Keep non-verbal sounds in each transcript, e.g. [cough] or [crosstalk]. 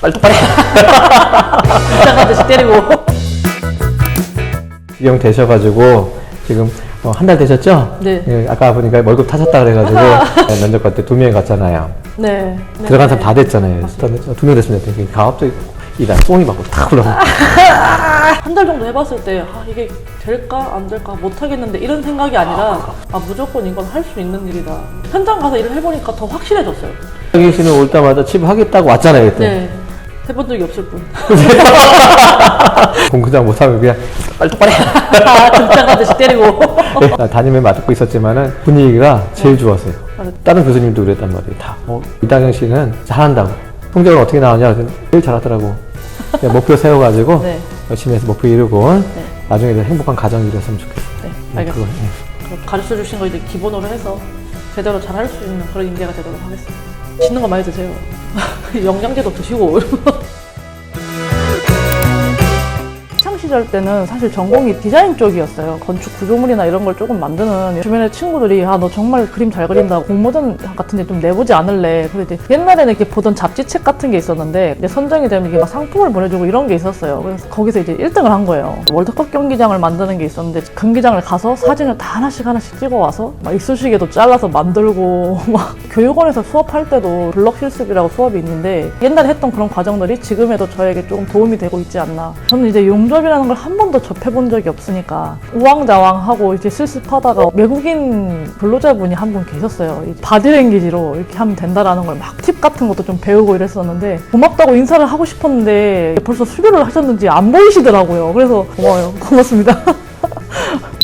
빨리 똑바로 해. [laughs] 시작하듯이 때리고. 입영 되셔가지고 지금 어, 한 달 되셨죠? 네. 예, 아까 보니까 월급 타셨다 그래가지고 네, 면접 갈 때 두명 갔잖아요. 네. 네. 들어간 사람 다 됐잖아요. 두 명 됐습니다. 되게 가업적이다. 뽕이 받고 탁 올라오고. [laughs] 한달 정도 해봤을 때 아, 이게 될까 안 될까 못 하겠는데 이런 생각이 아니라 아 무조건 이건 할 수 있는 일이다. 현장 가서 일을 해보니까 더 확실해졌어요. 여기 씨는 올 때마다 집 하겠다고 왔잖아요. 그때. 네. 해본 적이 없을 뿐. [laughs] 공부장 못하면 그냥 빨리 똑바로 해. 등장하듯이 때리고. 나 담임을 맡고 있었지만은 분위기가 제일 좋았어요. 다른 교수님도 그랬단 말이에요. 다. 어, 이다경 씨는 잘한다고. 성적은 어떻게 나오냐? 그래서 제일 잘하더라고. 그냥 목표 세워가지고 네. 열심히 해서 목표 이루고 네. 나중에 행복한 가정 이뤘으면 좋겠어. 네. 네, 알겠습니다. 예. 그럼 가르쳐 주신 거 이제 기본으로 해서 제대로 잘 할 수 있는 그런 인재가 되도록 하겠습니다. 맛있는 거 많이 드세요. 영양제도 드시고. 시절 때는 사실 전공이 디자인 쪽이었어요. 건축 구조물이나 이런 걸 조금 만드는 주변의 친구들이 아 너 정말 그림 잘 그린다. 공모전 같은 데 좀 내보지 않을래. 그래서 옛날에는 이렇게 보던 잡지책 같은 게 있었는데 선정이 되면 이게 막 상품을 보내주고 이런 게 있었어요. 그래서 거기서 이제 1등을 한 거예요. 월드컵 경기장을 만드는 게 있었는데 경기장을 가서 사진을 다 하나씩 하나씩 찍어 와서 막 이쑤시개도 잘라서 만들고 [laughs] 막 교육원에서 수업할 때도 블럭 실습이라고 수업이 있는데 옛날에 했던 그런 과정들이 지금에도 저에게 조금 도움이 되고 있지 않나. 저는 이제 용접이 라는 걸 한 번도 접해본 적이 없으니까 우왕좌왕하고 이제 실습하다가 외국인 근로자분이 한 분 계셨어요. 이 바디랭귀지로 이렇게 하면 된다라는 걸 막 팁 같은 것도 좀 배우고 이랬었는데 고맙다고 인사를 하고 싶었는데 벌써 수료를 하셨는지 안 보이시더라고요. 그래서 고마워요. 고맙습니다. [laughs]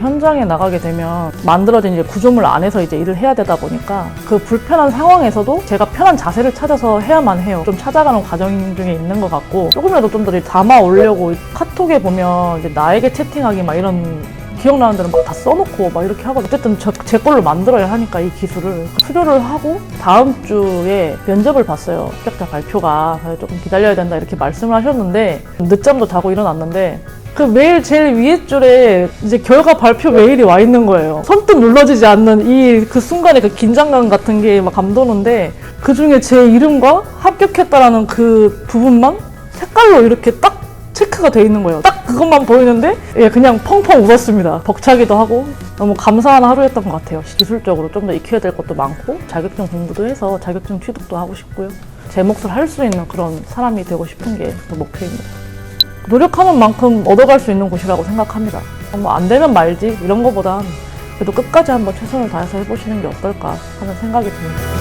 현장에 나가게 되면 만들어진 이제 구조물 안에서 이제 일을 해야 되다 보니까 그 불편한 상황에서도 제가 편한 자세를 찾아서 해야만 해요. 좀 찾아가는 과정 중에 있는 것 같고 조금이라도 좀 더 담아 오려고 카톡에 보면 이제 나에게 채팅하기 막 이런 기억나는 데는 막다 써놓고 막 이렇게 하고 어쨌든 저, 제 걸로 만들어야 하니까 이 기술을 수료를 하고 다음 주에 면접을 봤어요 합격자 발표가 조금 기다려야 된다 이렇게 말씀을 하셨는데 늦잠도 자고 일어났는데 그 메일 제일 위에 줄에 이제 결과 발표 메일이 와 있는 거예요 선뜻 눌러지지 않는 이 그 순간의 그 긴장감 같은 게 막 감도는데 그 중에 제 이름과 합격했다라는 그 부분만 색깔로 이렇게 딱 체크가 돼 있는 거예요. 딱 그것만 보이는데 예, 그냥 펑펑 울었습니다. 벅차기도 하고 너무 감사한 하루였던 것 같아요. 기술적으로 좀 더 익혀야 될 것도 많고 자격증 공부도 해서 자격증 취득도 하고 싶고요. 제 몫을 할 수 있는 그런 사람이 되고 싶은 게그 목표입니다. 노력하는 만큼 얻어갈 수 있는 곳이라고 생각합니다. 뭐 안 되면 말지 이런 거보단 그래도 끝까지 한번 최선을 다해서 해보시는 게 어떨까 하는 생각이 듭니다.